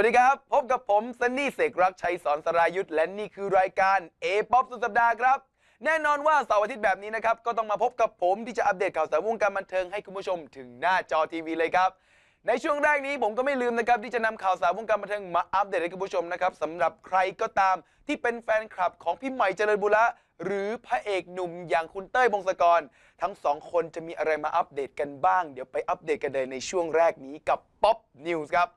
วัสดีครับ พบกับผมซันนี่เสกรักชัยสอนสรายุทธและนี่คือรายการเอป๊อปสุดสัปดาห์ครับ แน่นอนว่าเสาร์อาทิตย์แบบนี้นะครับ ก็ต้องมาพบกับผมที่จะอัปเดตข่าวสารวงการบันเทิงให้คุณผู้ชมถึงหน้าจอทีวีเลยครับ ในช่วงแรกนี้ผมก็ไม่ลืมนะครับที่จะนำข่าวสารวงการบันเทิงมาอัปเดตให้คุณผู้ชมนะครับสำหรับใครก็ตามที่เป็นแฟนคลับของพี่ใหม่เจริญบุระหรือพระเอกหนุ่มอย่างคุณเต้ยพงศกร ทั้งสองคนจะมีอะไรมาอัปเดตกันบ้าง เดี๋ยวไปอัปเดตกันเลยในช่วงแรกนี้กับ Pop News ครับ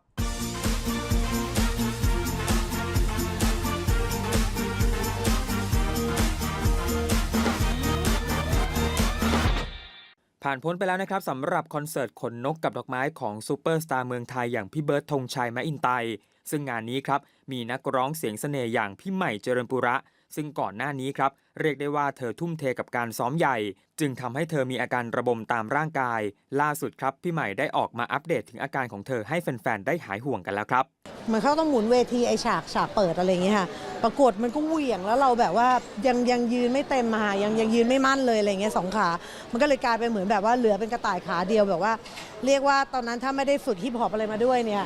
ผ่านพ้นไปแล้วนะครับสำหรับคอนเสิร์ตขนนกกับดอกไม้ของซูเปอร์สตาร์เมืองไทยอย่างพี่เบิร์ดธงชัยแมอินไต ซึ่งงานนี้ครับมีนักร้องเสียงเสน่ห์อย่างพี่ใหม่เจริญปุระ ซึ่งก่อนหน้านี้ครับเรียกได้ว่าเธอทุ่มเทกับการซ้อมใหญ่ จึงทำให้เธอมีอาการระบมตามร่างกาย ล่าสุดครับพี่ใหม่ได้ออกมาอัปเดตถึงอาการของเธอให้แฟนๆได้หายห่วงกันแล้วครับเหมือนเขาต้องหมุนเวทีไอฉากฉากเปิดอะไรอย่างเงี้ยค่ะปรากฏมันก็เหวี่ยงแล้วเราแบบว่ายังยังยืนไม่เต็มมายังยังยืนไม่มั่นเลยอะไรเงี้ยสองขา มันก็เลยกลายเป็นเหมือนแบบว่าเหลือเป็นกระต่ายขาเดียวแบบว่า เรียกว่าตอนนั้นถ้าไม่ได้ฝึกฮิปฮอปอะไรมาด้วยเนี่ย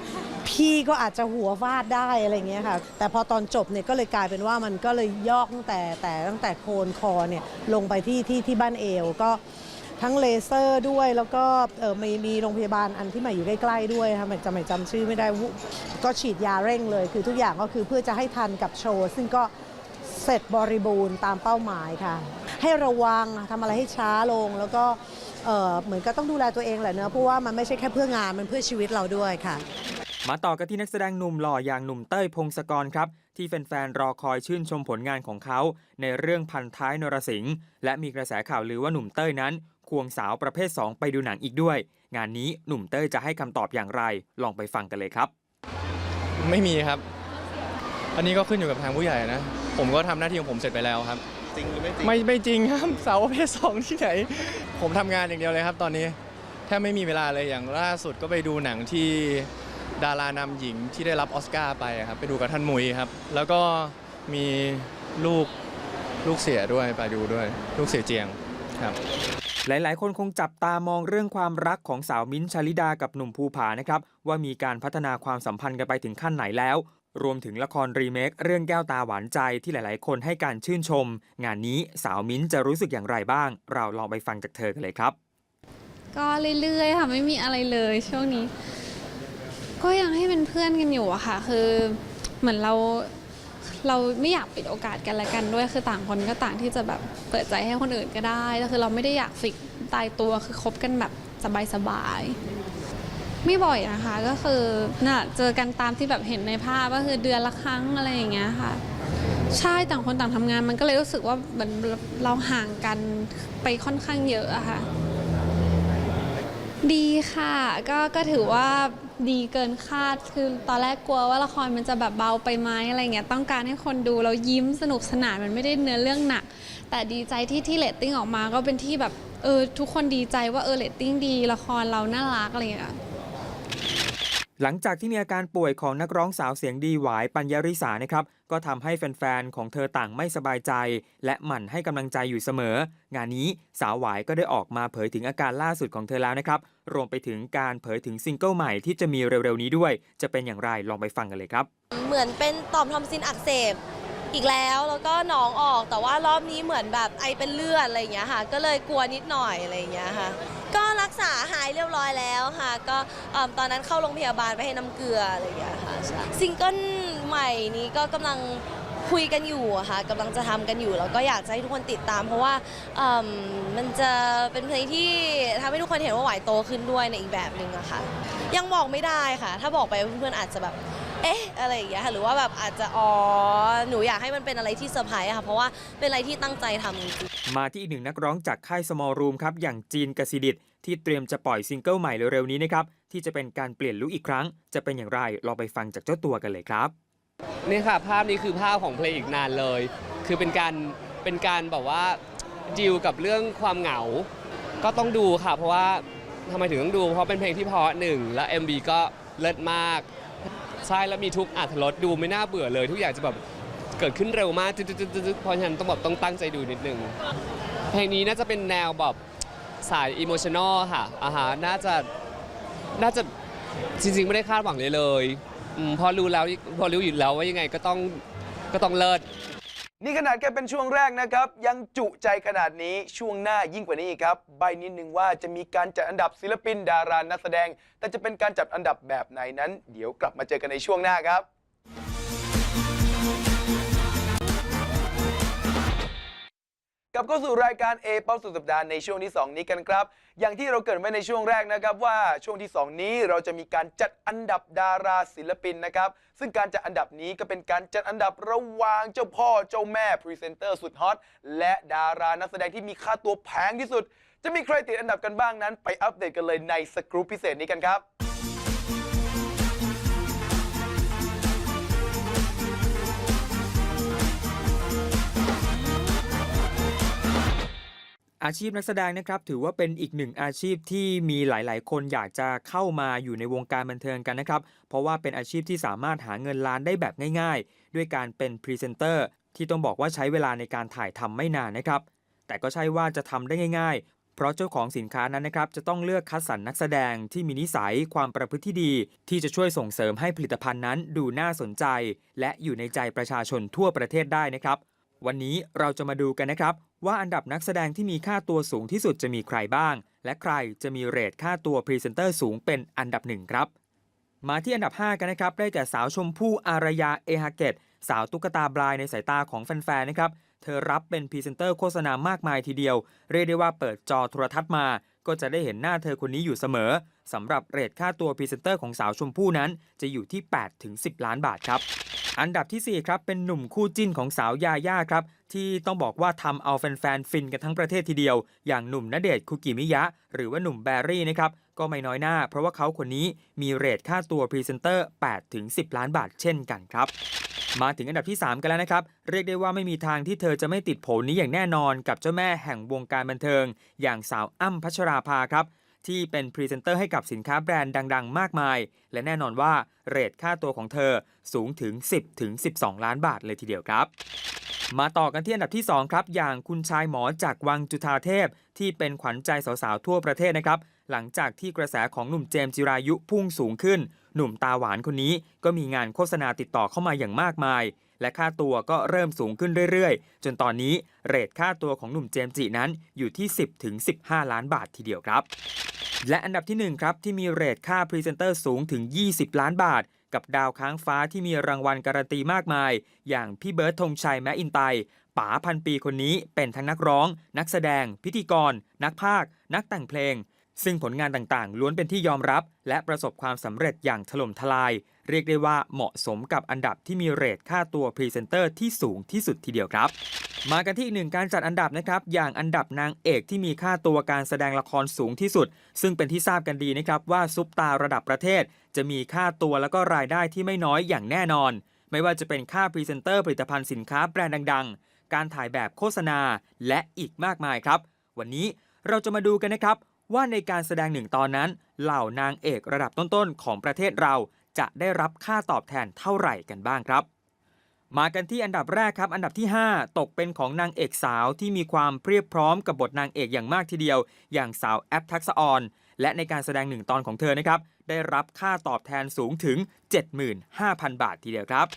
พี่ก็อาจจะหัวฟาดได้อะไรเงี้ยค่ะ แต่พอตอนจบเนี่ยก็เลยกลายเป็นว่ามันก็เลยยอกตั้งแต่แต่ตั้งแต่โคนคอเนี่ยลงไปที่ที่ที่บ้านเอวก็ทั้งเลเซอร์ด้วยแล้วก็เออมีมีโรงพยาบาลอันที่ใหม่อยู่ใกล้ๆด้วยค่ะใหม่จำไม่จำชื่อไม่ได้วุก็ฉีดยาเร่งเลย คือทุกอย่างก็คือเพื่อจะให้ทันกับโชว์ ซึ่งก็เสร็จบริบูรณ์ตามเป้าหมายค่ะ ให้ระวังทำอะไรให้ช้าลงแล้วก็เออเหมือนก็ต้องดูแลตัวเองแหละเนอะเพราะว่ามันไม่ใช่แค่เพื่องานมันเพื่อชีวิตเราด้วยค่ะ มาต่อกันที่นักแสดงหนุ่มหล่ออย่างหนุ่มเต้ยพงศกรครับ ที่แฟนๆรอคอยชื่นชมผลงานของเขา ในเรื่องพันท้ายนรสิงห์และมีกระแสข่าวลือว่าหนุ่มเต้ยนั้น ควงสาวประเภท 2 ไปดูหนังอีกด้วย งานนี้หนุ่มเต้ยจะให้คำตอบอย่างไร ลองไปฟังกันเลยครับ ไม่มีครับ อันนี้ก็ขึ้นอยู่กับทางผู้ใหญ่นะ ผมก็ทำหน้าที่ของผมเสร็จไปแล้วครับ จริงหรือไม่จริงไม่ไม่จริงครับสาวประเพศสองที่ไหน ผมทำงานอย่างเดียวเลยครับ ตอนนี้แทบไม่มีเวลาเลยอย่างล่าสุดก็ไปดูหนังที่ ดารานำหญิงที่ได้รับออสการ์ไปครับไปดูกับท่านมุยครับ แล้วก็มีลูกลูกเสียด้วยไปดูด้วย ลูกเสียเจียงครับ หลาย ๆ คนคงจับตามองเรื่องความรักของสาวมิ้นท์ชาลิดากับหนุ่มภูผานะครับ ว่ามีการพัฒนาความสัมพันธ์กันไปถึงขั้นไหนแล้ว รวมถึงละครรีเมคเรื่องแก้วตาหวานใจที่หลาย ๆ คนให้การชื่นชม งานนี้สาวมิ้นท์จะรู้สึกอย่างไรบ้าง เราลองไปฟังจากเธอกันเลยครับ ก็เรื่อย ๆ ค่ะ ไม่มีอะไรเลยช่วงนี้ ก็ยังให้เป็นเพื่อนกันอยู่อะค่ะ คือเหมือนเราเราไม่อยากปิดโอกาสกันละกันด้วย คือต่างคนก็ต่างที่จะแบบเปิดใจให้คนอื่นก็ได้แต่คือเราไม่ได้อยากฟิกตายตัวคือคบกันแบบสบายๆไม่บ่อยนะคะ ก็คือน่ะเจอกันตามที่แบบเห็นในภาพก็คือเดือนละครั้งอะไรอย่างเงี้ยค่ะ ใช่ต่างคนต่างทำงานมันก็เลยรู้สึกว่าเหมือนเราห่างกันไปค่อนข้างเยอะอะค่ะ ดีค่ะ ก็ก็ถือว่า ดีเกินคาด คือตอนแรกกลัวว่าละครมันจะแบบเบาไปไหมอะไรเงี้ย ต้องการให้คนดูแล้วยิ้มสนุกสนานมันไม่ได้เนื้อเรื่องหนัก แต่ดีใจที่ที่เลตติ้งออกมาก็เป็นที่แบบเออทุกคนดีใจว่าเออเลตติ้งดีละครเราน่ารักอะไรเงี้ย หลังจากที่มีอาการป่วยของนักร้องสาวเสียงดีหวายปัญญาริสานะครับ ก็ทำให้แฟนๆ ของเธอต่างไม่สบายใจ และหมั่นให้กำลังใจอยู่เสมอ งานนี้สาวหวายก็ได้ออกมาเผยถึงอาการล่าสุดของเธอแล้วนะครับ รวมไปถึงการเผยถึงซิงเกิลใหม่ที่จะมีเร็วๆนี้ด้วย จะเป็นอย่างไรลองไปฟังกันเลยครับ เหมือนเป็นต่อมทอมซินอักเสบอีกแล้วแล้วก็หนองออกแต่ว่ารอบนี้เหมือนแบบไอเป็นเลือดอะไรอย่างเงี้ยค่ะ ก็เลยกลัวนิดหน่อยอะไรอย่างเงี้ยค่ะ ก็รักษาหายเรียบร้อยแล้วค่ะ ก็เอิ่มตอนนั้นเข้าโรงพยาบาลไปให้น้ำเกลืออะไรอย่างเงี้ยค่ะใช่ซิงเกิลใหม่นี้ก็กำลังคุยกันอยู่อะค่ะกำลังจะทำกันอยู่ แล้วก็อยากจะให้ทุกคนติดตาม เพราะว่าเอิ่มมันจะเป็นเพลงที่ทำให้ทุกคนเห็นว่าไหวโตขึ้นด้วยในอีกแบบหนึ่งอะค่ะ ยังบอกไม่ได้ค่ะ ถ้าบอกไปเพื่อนๆอาจจะแบบ เอ๊ะ อะไรอย่างเงี้ยค่ะหรือว่าแบบอาจจะอ๋อหนูอยากให้มันเป็นอะไรที่เซอร์ไพรส์อะค่ะ เพราะว่าเป็นอะไรที่ตั้งใจทำจริงๆ มาที่อีกหนึ่งนักร้องจากค่าย Small Room ครับอย่างจีนกสิดิตที่เตรียมจะปล่อยซิงเกิลใหม่เร็วๆนี้นะครับที่จะเป็นการเปลี่ยนลุคอีกครั้ง จะเป็นอย่างไรลองไปฟังจากเจ้าตัวกันเลยครับนี่ค่ะภาพนี้คือภาพของเพลงอีกนานเลย คือเป็นการเป็นการแบบว่าดีลกับเรื่องความเหงา ก็ต้องดูค่ะ เพราะว่าทำไมถึงต้องดู เพราะเป็นเพลงที่เพราะหนึ่งและ MV ก็เลิศมากใช่แล้วมีทุกอัธรสดูไม่น่าเบื่อเลย ทุกอย่างจะแบบ เกิดขึ้นเร็วมากตึ๊ดๆๆๆเพราะฉะนั้นต้องแบบต้องตั้งใจดูนิดนึง เพลงนี้น่าจะเป็นแนวแบบสายอิโมชันอลค่ะอ่าฮะน่าจะน่าจะจริงๆ ไม่ได้คาดหวังเลยเลยอืมพอรู้แล้วพอรู้อยู่แล้วว่ายังไงก็ต้องก็ต้องเลิศ นี่ขนาดแค่เป็นช่วงแรกนะครับ ยังจุใจขนาดนี้ช่วงหน้ายิ่งกว่านี้อีกครับ ใบนิดนึงว่าจะมีการจัดอันดับศิลปินดารานักแสดง แต่จะเป็นการจัดอันดับแบบไหนนั้น เดี๋ยวกลับมาเจอกันในช่วงหน้าครับ กลับเข้าสู่รายการ A ป๊อปสุดสัปดาห์ในช่วงที่ 2 นี้กันครับ อย่างที่เราเกิดไว้ในช่วงแรกนะครับว่าช่วงที่ 2 นี้เราจะมีการจัดอันดับดาราศิลปินนะครับ ซึ่งการจัดอันดับนี้ก็เป็นการจัดอันดับระหว่างเจ้าพ่อเจ้าแม่พรีเซนเตอร์สุดฮอตและดารานักแสดงที่มีค่าตัวแพงที่สุด จะมีใครติดอันดับกันบ้างนั้น ไปอัปเดตกันเลยในสกรูปพิเศษนี้กันครับ อาชีพนักแสดงนะครับถือว่าเป็นอีกหนึ่งอาชีพที่มีหลาย ๆ คนอยากจะเข้ามาอยู่ในวงการบันเทิงกันนะครับ เพราะว่าเป็นอาชีพที่สามารถหาเงินล้านได้แบบง่าย ๆ ด้วยการเป็นพรีเซนเตอร์ที่ต้องบอกว่าใช้เวลาในการถ่ายทำไม่นานนะครับ แต่ก็ใช่ว่าจะทำได้ง่าย ๆ เพราะเจ้าของสินค้านั้นนะครับจะต้องเลือกคัดสรรนักแสดงที่มีนิสัยความประพฤติที่ดี ที่จะช่วยส่งเสริมให้ผลิตภัณฑ์นั้นดูน่าสนใจ และอยู่ในใจประชาชนทั่วประเทศได้นะครับ วันนี้เราจะมาดูกันนะครับ ว่าอันดับนักแสดงที่มีค่าตัวสูงที่สุดจะมีใครบ้าง และใครจะมีเรทค่าตัวพรีเซนเตอร์สูงเป็นอันดับหนึ่งครับ มาที่อันดับ 5 กันนะครับ ได้แก่สาวชมพู่อารยาเอฮาเกตสาวตุ๊กตาบลายในสายตาของแฟนๆนะครับ เธอรับเป็นพรีเซนเตอร์โฆษณามากมายทีเดียว เรียกได้ว่าเปิดจอโทรทัศน์มา ก็จะได้เห็นหน้าเธอคนนี้อยู่เสมอสำหรับเรทค่าตัวพรีเซนเตอร์ของสาวชมพู่นั้น จะอยู่ที่ 8-10 ล้านบาทครับ อันดับทีสี่ 4 ครับ เป็นหนุ่มคู่จิ้นของสาวยาย่าครับ ที่ต้องบอกว่าทำเอาแฟนๆ ฟินกันทั้งประเทศทีเดียว อย่างหนุ่มณเดชน์คุกิมิยะ หรือว่าหนุ่มแบรี่นะครับ ก็ไม่น้อยหน้า เพราะว่าเขาคนนี้มีเรทค่าตัวพรีเซนเตอร์8-10 ล้านบาทเช่นกันครับมาถึงอันดับที่ 3 กันแล้วนะครับ เรียกได้ว่าไม่มีทางที่เธอจะไม่ติดโผนี้อย่างแน่นอนกับเจ้าแม่แห่งวงการบันเทิง อย่างสาวอ้ำพัชราภาครับ ที่เป็นพรีเซนเตอร์ให้กับสินค้าแบรนด์ดัง ๆ มากมาย และแน่นอนว่าเรทค่าตัวของเธอสูงถึง 10ถึง12 ล้านบาทเลยทีเดียวครับ มาต่อกันที่อันดับที่ 2 ครับ อย่างคุณชายหมอจากวังจุฑาเทพ ที่เป็นขวัญใจสาวๆทั่วประเทศนะครับ หลังจากที่กระแสของหนุ่มเจมส์จิรายุพุ่งสูงขึ้น หนุ่มตาหวานคนนี้ก็มีงานโฆษณาติดต่อเข้ามาอย่างมากมายและค่าตัวก็เริ่มสูงขึ้นเรื่อยๆ จนตอนนี้เรทค่าตัวของหนุ่มเจมจินั้นอยู่ที่ 10ถึง15 ล้านบาททีเดียวครับ และอันดับที่ 1 ครับ ที่มีเรทค่าพรีเซนเตอร์สูงถึง 20 ล้านบาท กับดาวค้างฟ้าที่มีรางวัลการันตีมากมาย อย่างพี่เบิร์ดธงชัยแมอินไตป๋าพันปีคนนี้เป็นทั้งนักร้อง นักแสดง พิธีกร นักพากนักแต่งเพลง ซึ่งผลงานต่างๆ ล้วนเป็นที่ยอมรับ และประสบความสำเร็จอย่างถล่มทลาย เรียกได้ว่าเหมาะสมกับอันดับที่มีเรทค่าตัวพรีเซนเตอร์ที่สูงที่สุดทีเดียวครับ มากันที่อีกหนึ่งการจัดอันดับนะครับ อย่างอันดับนางเอกที่มีค่าตัวการแสดงละครสูงที่สุด ซึ่งเป็นที่ทราบกันดีนะครับว่าซุปตาระดับประเทศ จะมีค่าตัวแล้วก็รายได้ที่ไม่น้อยอย่างแน่นอน ไม่ว่าจะเป็นค่าพรีเซนเตอร์ผลิตภัณฑ์สินค้าแบรนด์ดัง ๆ การถ่ายแบบโฆษณาและอีกมากมายครับ วันนี้เราจะมาดูกันนะครับ ว่าในการแสดงหนึ่งตอนนั้น เหล่านางเอกระดับต้นๆของประเทศเราจะได้รับค่าตอบแทนเท่าไหร่กันบ้างครับ มากันที่อันดับแรกครับ อันดับที่ 5 ตกเป็นของนางเอกสาวที่มีความเพียบพร้อมกับบทนางเอกอย่างมากทีเดียว อย่างสาวแอปทักษออนและในการแสดงหนึ่งตอนของเธอนะครับ ได้รับค่าตอบแทนสูงถึง 75,000 บาททีเดียวครับ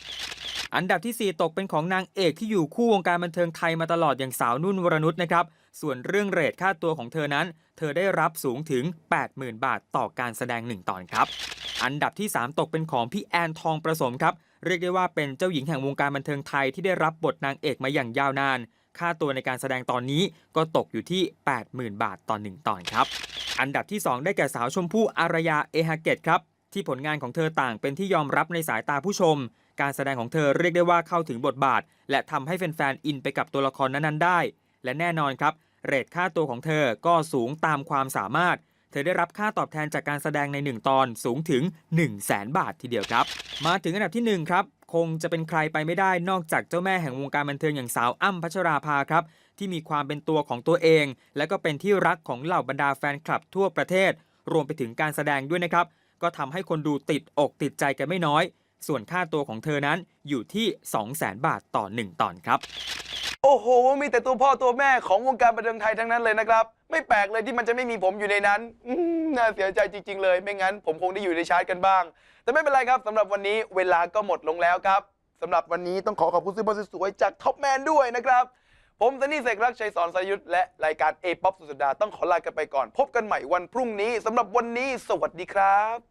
อันดับทีสี่4 ตกเป็นของนางเอกที่อยู่คู่วงการบันเทิงไทยมาตลอดอย่างสาวนุ่นวรนุชนะครับ ส่วนเรื่องเรทค่าตัวของเธอนั้น เธอได้รับสูงถึง 80,000 บาทต่อการแสดงหนึ่งตอนครับ อันดับที่ 3 ตกเป็นของพี่แอนทองประสมครับ เรียกได้ว่าเป็นเจ้าหญิงแห่งวงการบันเทิงไทยที่ได้รับบทนางเอกมาอย่างยาวนาน ค่าตัวในการแสดงตอนนี้ก็ตกอยู่ที่ 80,000 บาทต่อหนึ่งตอนครับ อันดับที่ 2 ได้แก่สาวชมพู่อารยาเอฮาเกตครับ ที่ผลงานของเธอต่างเป็นที่ยอมรับในสายตาผู้ชม การแสดงของเธอเรียกได้ว่าเข้าถึงบทบาท และทำให้แฟนๆอินไปกับตัวละครนั้นๆได้ และแน่นอนครับเรทค่าตัวของเธอก็สูงตามความสามารถ เธอได้รับค่าตอบแทนจากการแสดงใน 1 ตอนสูงถึง 1 0 0 0 0แสนบาททีเดียวครับ มาถึงอันดับทีหนึ่1 ครับ คงจะเป็นใครไปไม่ได้นอกจากเจ้าแม่แห่งวงการบันเทิงอย่างสาวอ้ำพัชราภาครับ ที่มีความเป็นตัวของตัวเอง และก็เป็นที่รักของเหล่าบรรดาแฟนคลับทั่วประเทศ รวมไปถึงการแสดงด้วยนะครับ ก็ทำให้คนดูติดอกติดใจกันไม่น้อย ส่วนค่าตัวของเธอนั้นอยู่ที่ 200,000 บาทต่อ 1 ตอนครับ โอ้โห มีแต่ตัวพ่อตัวแม่ของวงการบันเทิงไทยทั้งนั้นเลยนะครับ ไม่แปลกเลยที่มันจะไม่มีผมอยู่ในนั้นน่าเสียใจจริง ๆ เลย ไม่งั้นผมคงได้อยู่ในชาร์ตกันบ้าง แต่ไม่เป็นไรครับสำหรับวันนี้เวลาก็หมดลงแล้วครับสำหรับวันนี้ต้องขอขอบคุณซื้อบอลสวยๆจากท็อปแมนด้วยนะครับ ผมซันนี่เสกรักชัยสอนสยุทธและรายการเอป๊อปสุดสัปดาห์ต้องขอลากันไปก่อน พบกันใหม่วันพรุ่งนี้สำหรับวันนี้ สวัสดีครับ